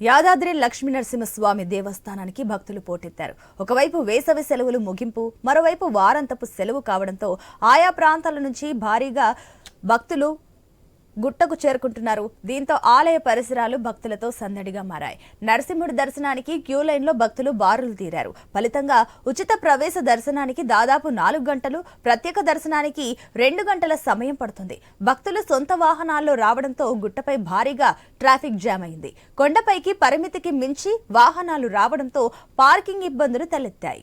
యాదాద్రి లక్ష్మీ నరసింహస్వామి దేవస్థానానికి భక్తులు పోటెత్తారు. ఒకవైపు వేసవి సెలవులు ముగింపు మరోవైపు వారాంతపు సెలవు కావడంతో ఆయా ప్రాంతాల నుంచి భారీగా భక్తులు గుట్టకు చేరుకుంటున్నారు. దీంతో ఆలయ పరిసరాలు భక్తులతో సందడిగా మారాయి. నరసింహుడి దర్శనానికి క్యూ లైన్లో భక్తులు బారులు తీరారు. ఫలితంగా ఉచిత ప్రవేశ దర్శనానికి దాదాపు నాలుగు గంటలు ప్రత్యేక దర్శనానికి రెండు గంటల సమయం పడుతుంది. భక్తులు సొంత వాహనాల్లో రావడంతో గుట్టపై భారీగా ట్రాఫిక్ జామ్ అయింది. కొండపైకి పరిమితికి మించి వాహనాలు రావడంతో పార్కింగ్ ఇబ్బందులు తలెత్తాయి.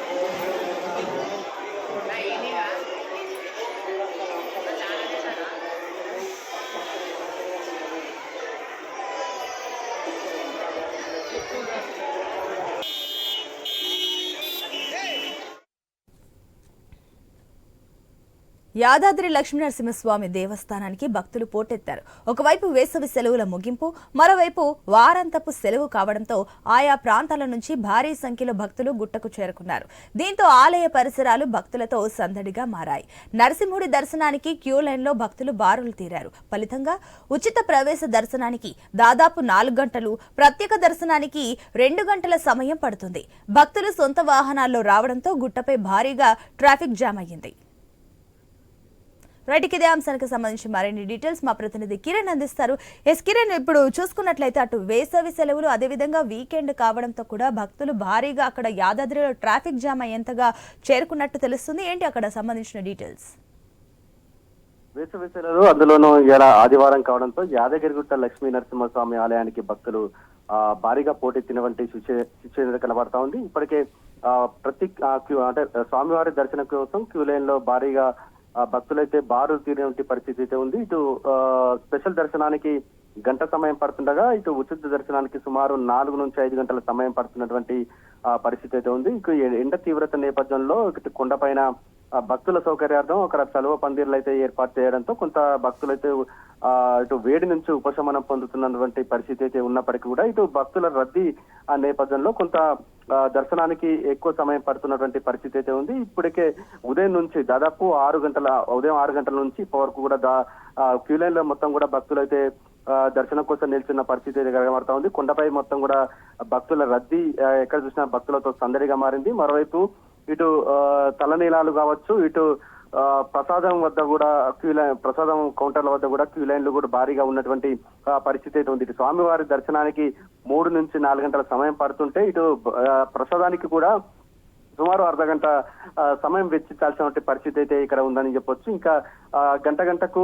యాదాద్రి లక్ష్మీనరసింహస్వామి దేవస్థానానికి భక్తులు పోటెత్తారు. ఒకవైపు వేసవి సెలవుల ముగింపు మరోవైపు వారాంతపు సెలవు కావడంతో ఆయా ప్రాంతాల నుంచి భారీ సంఖ్యలో భక్తులు గుట్టకు చేరుకున్నారు. దీంతో ఆలయ పరిసరాలు భక్తులతో సందడిగా మారాయి. నరసింహుడి దర్శనానికి క్యూ లైన్లో భక్తులు బారులు తీరారు. ఫలితంగా ఉచిత ప్రవేశ దర్శనానికి దాదాపు నాలుగు గంటలు ప్రత్యేక దర్శనానికి రెండు గంటల సమయం పడుతుంది. భక్తులు సొంత వాహనాల్లో రావడంతో గుట్టపై భారీగా ట్రాఫిక్ జామ్ అయ్యింది. రైట్ ఇదే అంశానికి సంబంధించి మరిన్ని డీటెయిల్స్ మా ప్రతినిధి కిరణ్ అందిస్తారు. ఎస్ కిరణ్ ఇప్పుడు చూసుకున్నట్లయితే అటు వేసవి సెలవులు అదేవిధంగా వీకెండ్ కావడంతో కూడా భక్తులు భారీగా అక్కడ యాదాద్రిలో ట్రాఫిక్ జామ్ అయ్యేంతగా చేరుకున్నట్టు తెలుస్తుంది. ఏంటి అక్కడ సంబంధించిన డీటెయిల్స్ వేసవి సెలవులు అందులోనూ ఇలా ఆదివారం కావడంతో యాదగిరిగుట్ట లక్ష్మీ నరసింహస్వామి ఆలయానికి భక్తులు ఆ, భారీగా పోటెత్తినటువంటి సిచ్యువేషన్ కనబడతా ఉంది. ఇప్పటికే ఆ, ప్రతి అంటే స్వామివారి దర్శనం కోసం క్యూ లైన్లో భారీగా భక్తులైతే బారు తీరేటువంటి పరిస్థితి అయితే ఉంది. ఇటు ఆ, స్పెషల్ దర్శనానికి గంట సమయం పడుతుండగా ఇటు ఉచిత దర్శనానికి సుమారు నాలుగు నుంచి ఐదు గంటల సమయం పడుతున్నటువంటి పరిస్థితి అయితే ఉంది. ఇక ఎండ తీవ్రత నేపథ్యంలో ఇటు కొండపైన భక్తుల సౌకర్యార్థం అక్కడ సెలవు పందిర్లు అయితే ఏర్పాటు చేయడంతో కొంత భక్తులైతే ఇటు వేడి నుంచి ఉపశమనం పొందుతున్నటువంటి పరిస్థితి అయితే ఉన్నప్పటికీ కూడా ఇటు భక్తుల రద్దీ ఆ నేపథ్యంలో కొంత దర్శనానికి ఎక్కువ సమయం పడుతున్నటువంటి పరిస్థితి అయితే ఉంది. ఇప్పటికే ఉదయం నుంచి దాదాపు ఆరు గంటల ఉదయం ఆరు గంటల నుంచి ఇప్పటి వరకు కూడా దా క్యూ లైన్లో మొత్తం కూడా భక్తులైతే అయితే దర్శనం కోసం నిల్చున్న పరిస్థితి అయితే కనబడతా ఉంది. కొండపై మొత్తం కూడా భక్తుల రద్దీ ఎక్కడ చూసినా భక్తులతో సందడిగా మారింది. మరోవైపు ఇటు తలనీలాలు కావచ్చు ఇటు ప్రసాదం వద్ద కూడా క్యూ లైన్ ప్రసాదం కౌంటర్ల వద్ద కూడా క్యూ లైన్లు కూడా భారీగా ఉన్నటువంటి పరిస్థితి అయితే ఉంది. ఇటు స్వామివారి దర్శనానికి మూడు నుంచి నాలుగు గంటల సమయం పడుతుంటే ఇటు ప్రసాదానికి కూడా సుమారు అర్ధ గంట సమయం వెచ్చించాల్సినటువంటి పరిస్థితి అయితే ఇక్కడ ఉందని చెప్పొచ్చు. ఇంకా గంట గంటకు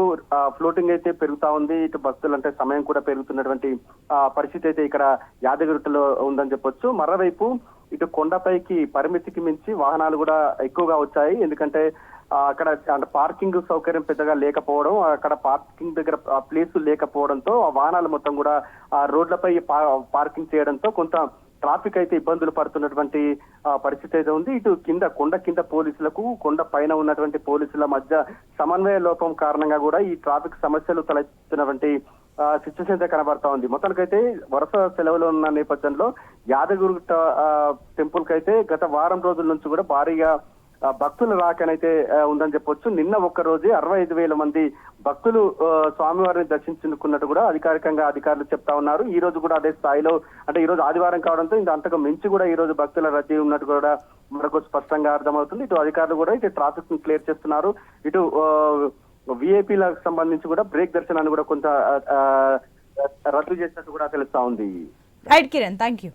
ఫ్లోటింగ్ అయితే పెరుగుతా ఉంది. ఇటు భక్తులు అంటే సమయం కూడా పెరుగుతున్నటువంటి ఆ, పరిస్థితి అయితే ఇక్కడ యాదగిరిలో ఉందని చెప్పొచ్చు. మరోవైపు ఇటు కొండపైకి పరిమితికి మించి వాహనాలు కూడా ఎక్కువగా వచ్చాయి. ఎందుకంటే అక్కడ అంటే పార్కింగ్ సౌకర్యం పెద్దగా లేకపోవడం అక్కడ పార్కింగ్ దగ్గర ప్లేస్ లేకపోవడంతో ఆ వాహనాలు మొత్తం కూడా ఆ రోడ్లపై పా- పార్కింగ్ చేయడంతో కొంత ట్రాఫిక్ అయితే ఇబ్బందులు పడుతున్నటువంటి పరిస్థితి అయితే ఉంది. ఇటు కింద కొండ కింద పోలీసులకు కొండ పైన ఉన్నటువంటి పోలీసుల మధ్య సమన్వయ లోపం కారణంగా కూడా ఈ ట్రాఫిక్ సమస్యలు తలెత్తున్నటువంటి సిచ్యువేషన్ అయితే కనబడతా ఉంది. మొత్తానికైతే వరుస సెలవులు ఉన్న నేపథ్యంలో యాదగిరిగుట్ట టెంపుల్ కైతే గత వారం రోజుల నుంచి కూడా భారీగా భక్తుల రాకనైతే ఉందని చెప్పొచ్చు. నిన్న ఒక్క రోజే అరవై ఐదు వేల మంది భక్తులు స్వామివారిని దర్శించుకున్నట్టు కూడా అధికారికంగా అధికారులు చెప్తా ఉన్నారు. ఈ రోజు కూడా అదే స్థాయిలో అంటే ఈ రోజు ఆదివారం కావడంతో ఇంత అంతకు మించి కూడా ఈ రోజు భక్తుల రద్దీ ఉన్నట్టు కూడా మనకు స్పష్టంగా అర్థమవుతుంది. ఇటు అధికారులు కూడా ఇటు ట్రాఫిక్ను క్లియర్ చేస్తున్నారు. ఇటు విఐపీలకు సంబంధించి కూడా బ్రేక్ దర్శనాన్ని కూడా కొంత రద్దు చేసినట్టు కూడా తెలుస్తా ఉంది. Right Kiran thank you